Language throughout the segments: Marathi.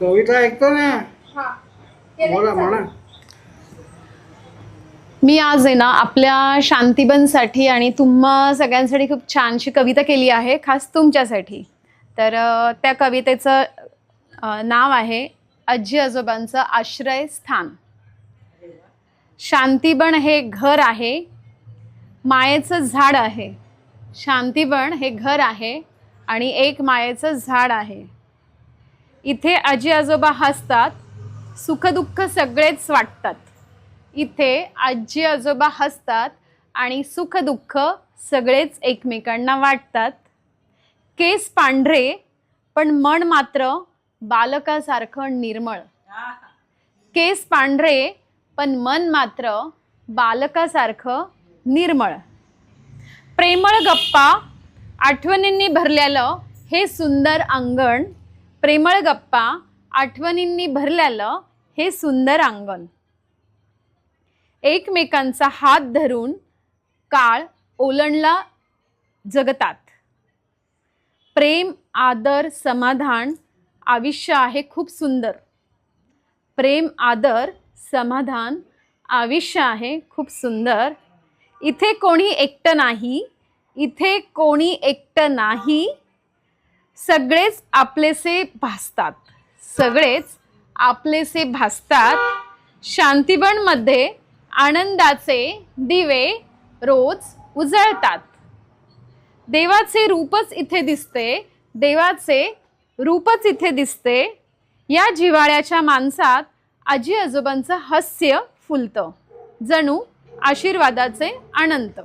कविता ऐकतो ना? हा. बोला म्हणा? मी आज आहे ना आपल्या शांतिबनसाठी आणि तुम्हा सगळ्यांसाठी खूप छानशी कविता केली आहे खास तुमच्यासाठी. तर त्या कवितेचं नाव आहे आजी आजोबांचं आश्रय स्थान. शांतिबन हे घर आहे मायेचं झाड आहे. शांतिबन हे घर आहे आणि एक मायेचं झाड आहे. इथे आजी आजोबा हसतात सुखदुःख सगळेच वाटतात. इथे आजी आजोबा हसतात आणि सुखदुःख सगळेच एकमेकांना वाटतात. केस पांढरे पण मन मात्र बालकासारखं निर्मळ. केस पांढरे पण मन मात्र बालकासारखं निर्मळ. प्रेमळ गप्पा आठवणींनी भरलेलं हे सुंदर अंगण प्रेमळ गप्पा आठवणींनी भरलेलं हे सुंदर अंगण. एकमेकांचा हात धरून काळ ओलंडला जगतात. प्रेम आदर समाधान आयुष्य आहे खूप सुंदर. प्रेम आदर समाधान आयुष्य आहे खूप सुंदर. इथे कोणी एकटं नाही इथे कोणी एकटं नाही सगळेच आपलेसे भासतात. सगळेच आपलेसे भासतात. शांतीवनमध्ये आनंदाचे दिवे रोज उजळतात. देवाचे रूपच इथे दिसते देवाचे रूपच इथे दिसते. या जिव्हाळ्याच्या माणसात आजी आजोबांचं हास्य फुलतं. जणू आशीर्वादाचे अनंत.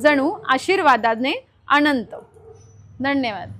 जणू आशीर्वादाने अनंत. धन्यवाद.